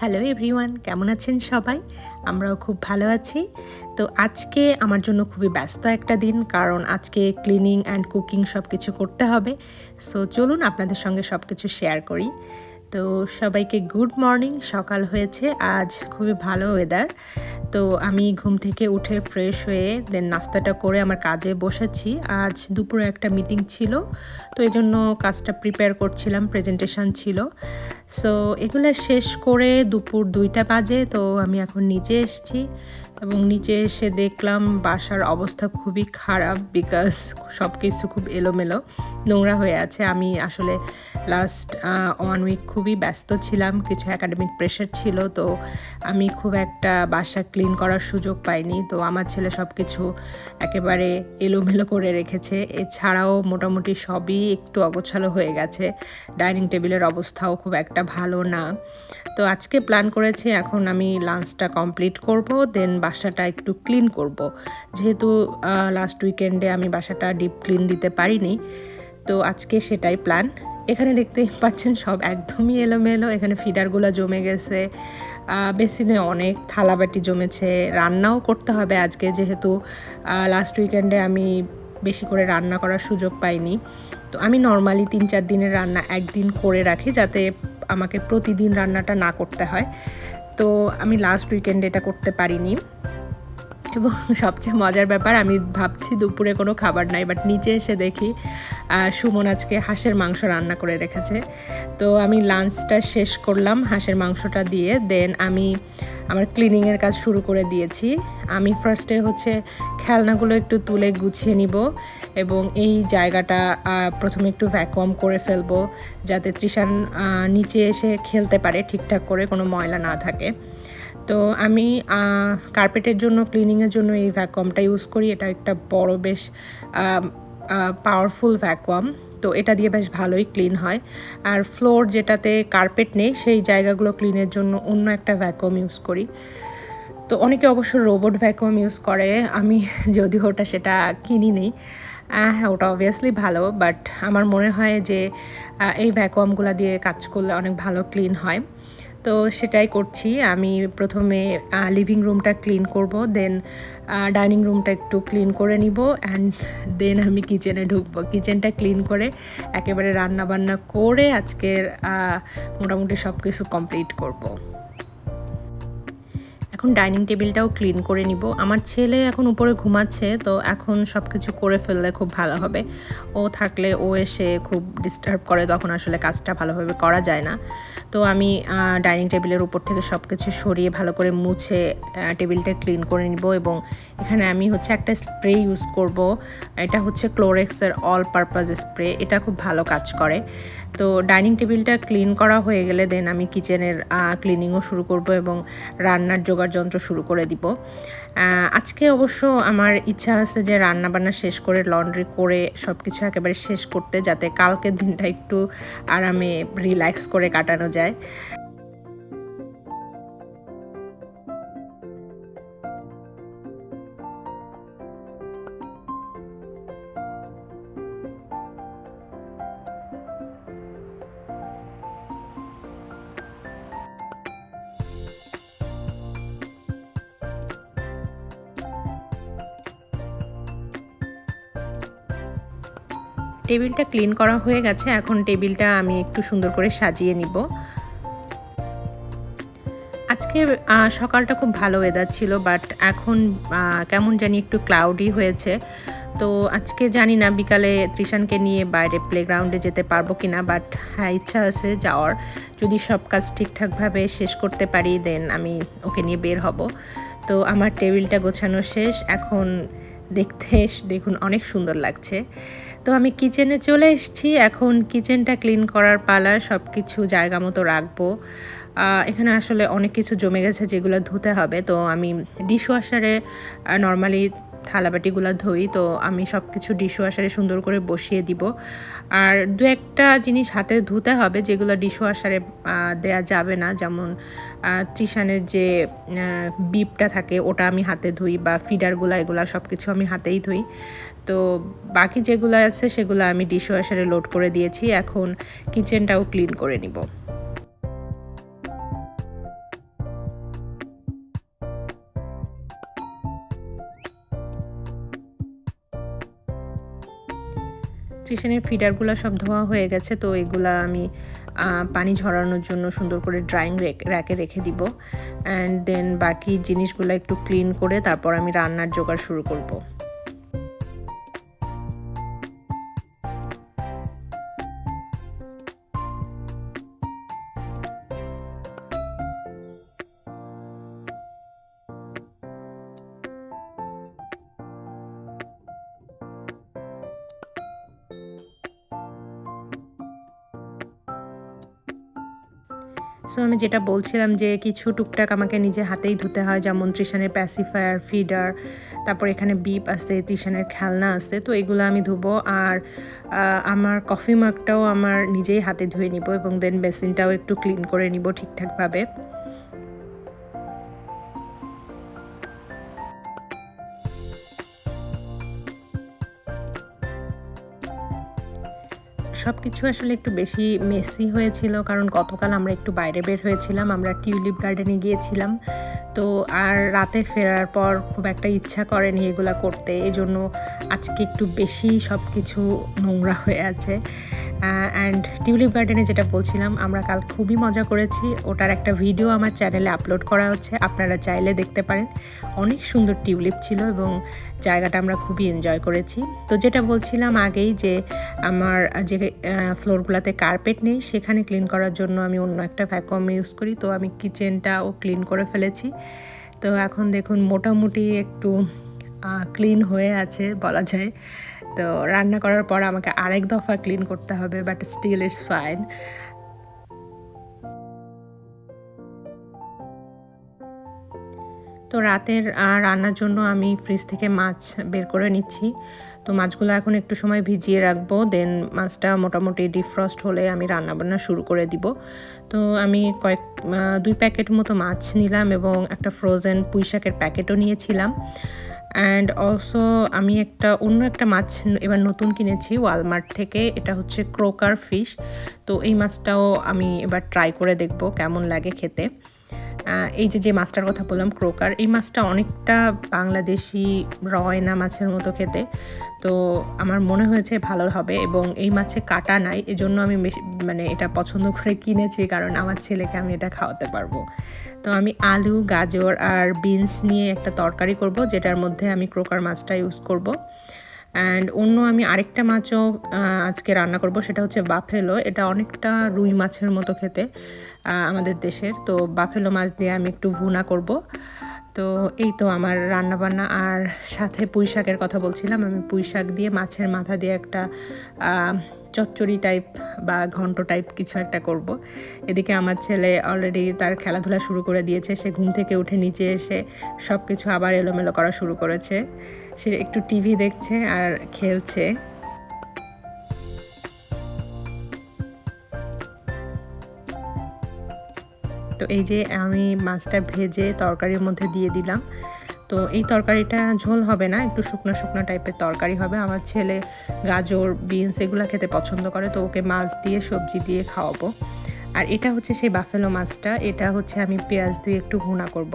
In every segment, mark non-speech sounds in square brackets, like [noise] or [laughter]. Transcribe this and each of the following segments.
Hello everyone, কেমন আছেন সবাই? আমরাও খুব ভালো আছি। তো আজকে আমার জন্য খুবই ব্যস্ত একটা দিন, কারণ আজকে ক্লিনিং অ্যান্ড কুকিং সব কিছু করতে হবে। সো চলুন আপনাদের সঙ্গে সব কিছু শেয়ার করি। তো সবাইকে গুড মর্নিং, সকাল হয়েছে, আজ খুবই ভালো ওয়েদার তো আমি ঘুম থেকে উঠে ফ্রেশ হয়ে দেন নাস্তাটা করে আমার কাজে বসেছি। আজ দুপুরে একটা মিটিং ছিল, তো এই জন্য কাজটা প্রিপেয়ার করছিলাম প্রেজেন্টেশন ছিল। সো এগুলো শেষ করে দুপুর দুইটা বাজে, তো আমি এখন নিচে এসেছি। এবং নিচে এসে দেখলাম বাসার অবস্থা খুবই খারাপ বিকজ সব কিছু খুব এলোমেলো, নোংরা হয়ে আছে। আমি আসলে লাস্ট ওয়ান উইক খুবই ব্যস্ত ছিলাম, কিছু একাডেমিক প্রেশার ছিল, তো আমি খুব একটা বাসা ক্লিন করার সুযোগ পাইনি। তো আমার ছেলে সব কিছু একেবারে এলোমেলো করে রেখেছে। এছাড়াও মোটামুটি সবই একটু অগোছালো হয়ে গেছে। ডাইনিং টেবিলের অবস্থাও খুব একটা ভালো না। তো আজকে প্ল্যান করেছি, এখন আমি লাঞ্চটা কমপ্লিট করব দেন বাসাটা একটু ক্লিন করব। যেহেতু লাস্ট উইকেন্ডে আমি বাসাটা ডিপ ক্লিন দিতে পারিনি, তো আজকে সেটাই প্ল্যান এখানে দেখতেই পাচ্ছেন সব একদমই এলোমেলো, এখানে ফিডারগুলো জমে গেছে। বেসিনে অনেক থালাবাটি জমেছে, রান্নাও করতে হবে আজকে যেহেতু লাস্ট উইকেন্ডে আমি বেশি করে রান্না করার সুযোগ পাইনি। তো আমি নর্মালি তিন চার দিনের রান্না একদিন করে রাখি যাতে আমাকে প্রতিদিন রান্নাটা না করতে হয়। তো আমি লাস্ট উইকেন্ডে এটা করতে পারিনি। এবং সবচেয়ে মজার ব্যাপার, আমি ভাবছি দুপুরে কোনো খাবার নাই বাট নিচে এসে দেখি সুমন আজকে হাঁসের মাংস রান্না করে রেখেছে। তো আমি লাঞ্চটা শেষ করলাম হাঁসের মাংসটা দিয়ে দেন আমি আমার ক্লিনিংয়ের কাজ শুরু করে দিয়েছি। আমি ফার্স্টে হচ্ছে খেলনাগুলো একটু তুলে গুছিয়ে নিব এবং এই জায়গাটা প্রথমে একটু ভ্যাকুয়াম করে ফেলব যাতে তৃষান নিচে এসে খেলতে পারে ঠিকঠাক করে, কোনো ময়লা না থাকে। তো আমি কার্পেটের জন্য ক্লিনিংয়ের জন্য এই ভ্যাকুয়ামটা ইউজ করি। এটা একটা বড় বেশ পাওয়ারফুল ভ্যাকুয়াম তো এটা দিয়ে বেশ ভালোই ক্লিন হয়। আর ফ্লোর যেটাতে কার্পেট নেই, সেই জায়গাগুলো ক্লিনের জন্য অন্য একটা ভ্যাকুয়াম ইউজ করি। তো অনেকে অবশ্য রোবট ভ্যাকুয়াম ইউজ করে। আমি [laughs] যদিও ওটা সেটা কিনি নেই। হ্যাঁ ওটা অবভিয়াসলি ভালো বাট আমার মনে হয় যে এই ভ্যাকুয়ামগুলো দিয়ে কাজ করলে অনেক ভালো ক্লিন হয়। তো সেটাই করছি আমি প্রথমে লিভিং রুমটা ক্লিন করব দেন ডাইনিং রুমটা একটু ক্লিন করে নিব অ্যান্ড দেন আমি কিচেনে ঢুকবো কিচেনটা ক্লিন করে একেবারে রান্না বান্না করে আজকের মোটামুটি সব কিছু কমপ্লিট করব। এখন ডাইনিং টেবিলটাও ক্লিন করে নিব। আমার ছেলে এখন উপরে ঘুমাচ্ছে, তো এখন সব কিছু করে ফেললে খুব ভালো হবে। ও থাকলে ও এসে খুব ডিস্টার্ব করে, তখন আসলে কাজটা ভালোভাবে করা যায় না। তো আমি ডাইনিং টেবিলের উপর থেকে সব কিছু সরিয়ে ভালো করে মুছে টেবিলটা ক্লিন করে নিব এবং এখানে আমি হচ্ছে একটা স্প্রে ইউজ করব। এটা হচ্ছে ক্লোরেক্সের অল পারপাস স্প্রে, এটা খুব ভালো কাজ করে। তো ডাইনিং টেবিলটা ক্লিন করা হয়ে গেলে দেন আমি কিচেনের ক্লিনিংও শুরু করব এবং রান্নার জোগাড় যন্ত্র শুরু করে দিব। আজকে অবশ্য আমার ইচ্ছা আছে যে রান্না বান্না শেষ করে, লন্ড্রি করে সব কিছু একেবারে শেষ করতে, যাতে কালকের দিনটা একটু আরামে রিল্যাক্স করে কাটানো যায়। টেবিলটা ক্লিন করা হয়ে গেছে। এখন টেবিলটা আমি একটু সুন্দর করে সাজিয়ে নিব। আজকে সকালটা খুব ভালো ওয়েদার ছিল বাট এখন কেমন জানি একটু ক্লাউডি হয়েছে। তো আজকে জানি না, বিকালে ত্রিশানকে নিয়ে বাইরে প্লেগ্রাউন্ডে যেতে পারব কি না বাট হ্যাঁ ইচ্ছা আছে যাওয়ার। যদি সব কাজ ঠিকঠাকভাবে শেষ করতে পারি দেন আমি ওকে নিয়ে বের হব। তো আমার টেবিলটা গোছানো শেষ। এখন দেখতে, দেখুন, অনেক সুন্দর লাগছে। তো আমি কিচেনে চলে এসেছি। এখন কিচেনটা ক্লিন করার পালা সব কিছু জায়গা মতো রাখব। এখানে আসলে অনেক কিছু জমে গেছে যেগুলো ধুতে হবে। তো আমি ডিশ ওয়াশারে নর্মালি থালাবাটিগুলো ধুই, তো আমি সব কিছু ডিশওয়াশারে সুন্দর করে বসিয়ে দিব। আর দু একটা জিনিস হাতে ধুতে হবে, যেগুলো ডিশওয়াশারে দেয়া যাবে না। যেমন ত্রিশানের যে বিপটা থাকে, ওটা আমি হাতে ধুই বা ফিডারগুলো এগুলো সব কিছু আমি হাতেই ধুই। তো বাকি যেগুলো আছে, সেগুলো আমি ডিশওয়াশারে লোড করে দিয়েছি। এখন কিচেনটাও ক্লিন করে নিব। ত্রিশানের ফিডারগুলো সব ধোয়া হয়ে গেছে, তো এগুলা আমি পানি ঝরানোর জন্য সুন্দর করে ড্রাইং র্যাকে রেখে দিব। অ্যান্ড দেন বাকি জিনিসগুলো একটু ক্লিন করে তারপর আমি রান্নার জোগাড় শুরু করব। সো আমি যেটা বলছিলাম যে কিছু টুকটাক আমাকে নিজে হাতেই ধুতে হয়, যেমন ত্রিশানের প্যাসিফায়ার ফিডার তারপর এখানে বিপ আছে ত্রিশানের খেলনা আছে, তো এগুলো আমি ধুবো আর আমার কফি মাগটাও আমার নিজেই হাতে ধুয়ে নিব এবং দেন বেসিনটাও একটু ক্লিন করে নিব ঠিকঠাকভাবে। সব কিছু আসলে একটু বেশি মেসি হয়েছিল, কারণ গতকাল আমরা একটু বাইরে বের হয়েছিলাম, আমরা টিউলিপ গার্ডেনে গিয়েছিলাম। তো আর রাতে ফেরার পর খুব একটা ইচ্ছা করেনি এগুলা করতে, এজন্য জন্য আজকে একটু বেশি সব কিছু নোংরা হয়ে আছে। অ্যান্ড টিউলিপ গার্ডেনে যেটা বলছিলাম, আমরা কাল খুবই মজা করেছি। ওটার একটা ভিডিও আমার চ্যানেলে আপলোড করা হচ্ছে, আপনারা চাইলে দেখতে পারেন। অনেক সুন্দর টিউলিপ ছিল এবং জায়গাটা আমরা খুবই এনজয় করেছি। তো যেটা বলছিলাম আগেই যে আমার যে ফ্লোরগুলোতে কার্পেট নেই, সেখানে ক্লিন করার জন্য আমি অন্য একটা ভ্যাকুয়াম ইউজ করি। তো আমি কিচেনটাও ক্লিন করে ফেলেছি। তো এখন দেখুন, মোটামুটি একটু ক্লিন হয়ে আছে বলা যায়। তো রান্না করার পর আমাকে আরেক দফা ক্লিন করতে হবে বাট স্টিল ইটস ফাইন তো রাতের রান্নার জন্য আমি ফ্রিজ থেকে মাছ বের করে নিচ্ছি। তো মাছগুলো এখন একটু সময় ভিজিয়ে রাখব দেন মাছটা মোটামুটি ডিফ্রস্ট হলে আমি রান্নাবান্না শুরু করে দিব। তো আমি কয়েক দুই প্যাকেট মতো মাছ নিলাম এবং একটা ফ্রোজেন পুঁইশাকের প্যাকেটও নিয়েছিলাম। অ্যান্ড অলসো আমি একটা অন্য একটা মাছ এবার নতুন কিনেছি ওয়ালমার্ট থেকে। এটা হচ্ছে ক্রোকার ফিশ তো এই মাছটাও আমি এবার ট্রাই করে দেখব কেমন লাগে খেতে। এই যে যে মাছটার কথা বললাম, ক্রোকার, এই মাছটা অনেকটা বাংলাদেশি রয়না মাছের মতো খেতে। তো আমার মনে হয়েছে ভালো হবে এবং এই মাছে কাটা নাই, এজন্য আমি মানে এটা পছন্দ করে কিনেছি কারণ আমার ছেলেকে আমি এটা খাওয়াতে পারব। তো আমি আলু, গাজর আর বিনস নিয়ে একটা তরকারি করব, যেটার মধ্যে আমি ক্রোকার মাছটা ইউজ করব। অ্যান্ড অন্য আমি আরেকটা মাছও আজকে রান্না করব, সেটা হচ্ছে বাফেলো। এটা অনেকটা রুই মাছের মতো খেতে আমাদের দেশের। তো বাফেলো মাছ দিয়ে আমি একটু ভুনা করব। তো এই তো আমার রান্নাবান্না আর সাথে পুঁই শাকের কথা বলছিলাম। আমি পুঁই শাক দিয়ে মাছের মাথা দিয়ে একটা চচ্চড়ি টাইপ বা ঘন্ট টাইপ কিছু একটা করব। এদিকে আমার ছেলে অলরেডি তার খেলাধুলা শুরু করে দিয়েছে। সে ঘুম থেকে উঠে নিচে এসে সব কিছু আবার এলোমেলো করা শুরু করেছে। সে একটু টিভি দেখছে আর খেলছে। তো এই যে আমি মাছটা ভেজে তরকারির মধ্যে দিয়ে দিলাম। তো এই তরকারিটা ঝোল হবে না, একটু শুকনো শুকনো টাইপের তরকারি হবে। আমার ছেলে গাজর, বিনস এগুলো খেতে পছন্দ করে, তো ওকে মাছ দিয়ে, সবজি দিয়ে খাওয়াবো। আর এটা হচ্ছে সেই বাফেলো মাছটা, এটা হচ্ছে আমি পেঁয়াজ দিয়ে একটু ভুনা করব।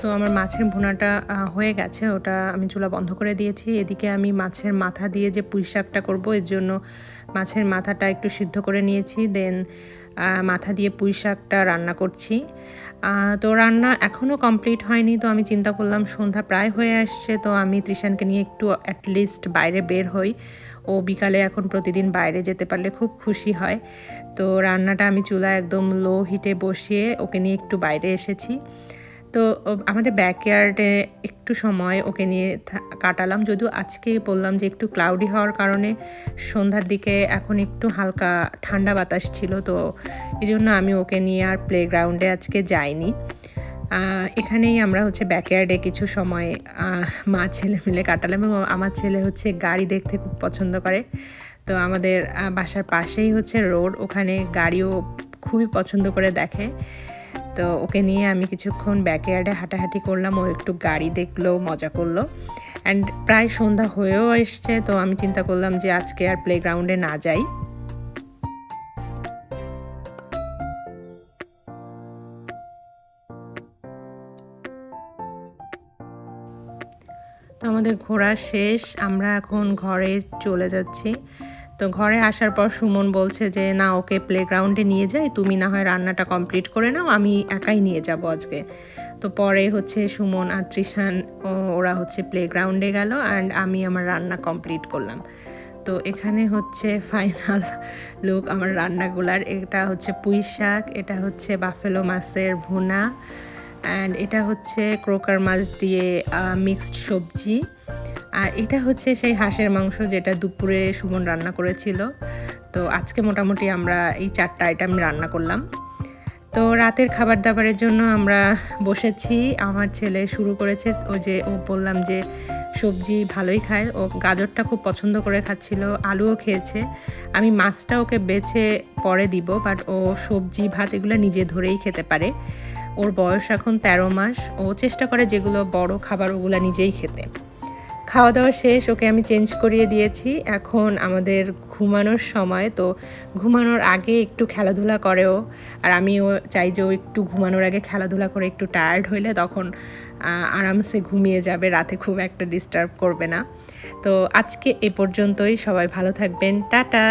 সো আমার মাছের ভুনাটা হয়ে গেছে। ওটা আমি চুলা বন্ধ করে দিয়েছি। এদিকে আমি মাছের মাথা দিয়ে যে পুঁই শাকটা করব, এর জন্য মাছের মাথাটা একটু সিদ্ধ করে নিয়েছি। দেন মাথা দিয়ে পুঁই শাকটা রান্না করছি। তো রান্না এখনও কমপ্লিট হয়নি। তো আমি চিন্তা করলাম, সন্ধ্যা প্রায় হয়ে আসছে। তো আমি ত্রিশানকে নিয়ে একটু অ্যাটলিস্ট বাইরে বের হই। ও বিকালে এখন প্রতিদিন বাইরে যেতে পারলে খুব খুশি হয়। তো রান্নাটা আমি চুলা একদম লো হিটে বসিয়ে ওকে নিয়ে একটু বাইরে এসেছি। তো আমাদের ব্যাকয়ার্ডে একটু সময় ওকে নিয়ে কাটালাম। যদিও আজকে বললাম যে একটু ক্লাউডি হওয়ার কারণে সন্ধ্যার দিকে এখন একটু হালকা ঠান্ডা বাতাস ছিল, তো এই জন্য আমি ওকে নিয়ে আর প্লেগ্রাউন্ডে আজকে যাইনি। এখানেই আমরা হচ্ছে ব্যাকয়ার্ডে কিছু সময় মা ছেলে মিলে কাটালাম এবং আমার ছেলে হচ্ছে গাড়ি দেখতে খুব পছন্দ করে। তো আমাদের বাসার পাশেই হচ্ছে রোড ওখানে গাড়িও খুবই পছন্দ করে দেখে। তো ওকে নিয়ে আমি কিছুক্ষণ ব্যাকয়ার্ডে হাঁটাহাঁটি করলাম। ও একটু গাড়ি দেখল, মজা করল। অ্যান্ড প্রায় সন্ধ্যা হয়েও এসছে, তো আমি চিন্তা করলাম যে আজকে আর প্লেগ্রাউন্ডে না যাই। তো আমাদের ঘোরা শেষ। আমরা এখন ঘরে চলে যাচ্ছি। তো ঘরে আসার পর সুমন বলছে যে, না, ওকে প্লেগ্রাউন্ডে নিয়ে যাই। তুমি না হয় রান্নাটা কমপ্লিট করে নাও, আমি একাই নিয়ে যাব আজকে। তো পরে হচ্ছে সুমন আর ও- ওরা হচ্ছে প্লেগ্রাউন্ডে গেল অ্যান্ড আমি আমার রান্না কমপ্লিট করলাম। তো এখানে হচ্ছে ফাইনাল লুক আমার রান্নাগুলার। এটা হচ্ছে পুঁই শাক, এটা হচ্ছে বাফেলো মাছের ভুনা অ্যান্ড এটা হচ্ছে ক্রোকার মাছ দিয়ে মিক্সড সবজি। আর এটা হচ্ছে সেই হাঁসের মাংস যেটা দুপুরে সুমন রান্না করেছিল। তো আজকে মোটামুটি আমরা এই চারটা আইটেম রান্না করলাম। তো রাতের খাবার দাবারের জন্য আমরা বসেছি। আমার ছেলে শুরু করেছে ও যে ও বললাম যে সবজি ভালোই খায়। ও গাজরটা খুব পছন্দ করে খাচ্ছিল, আলুও খেয়েছে। আমি মাছটা ওকে বেছে পরে দিব বাট ও সবজি, ভাত এগুলো নিজে ধরেই খেতে পারে। ওর বয়স এখন তেরো মাস। ও চেষ্টা করে যেগুলো বড় খাবার ওগুলো নিজেই খেতে। খাওয়া দাওয়া শেষ, ওকে আমি চেঞ্জ করিয়ে দিয়েছি। এখন আমাদের ঘুমানোর সময়, তো ঘুমানোর আগে একটু খেলাধুলা করেও, আর আমিও চাই যে ও একটু ঘুমানোর আগে খেলাধুলা করে একটু টায়ার্ড হইলে তখন আরামসে ঘুমিয়ে যাবে, রাতে খুব একটা ডিস্টার্ব করবে না। তো আজকে এ পর্যন্তই, সবাই ভালো থাকবেন, টাটা!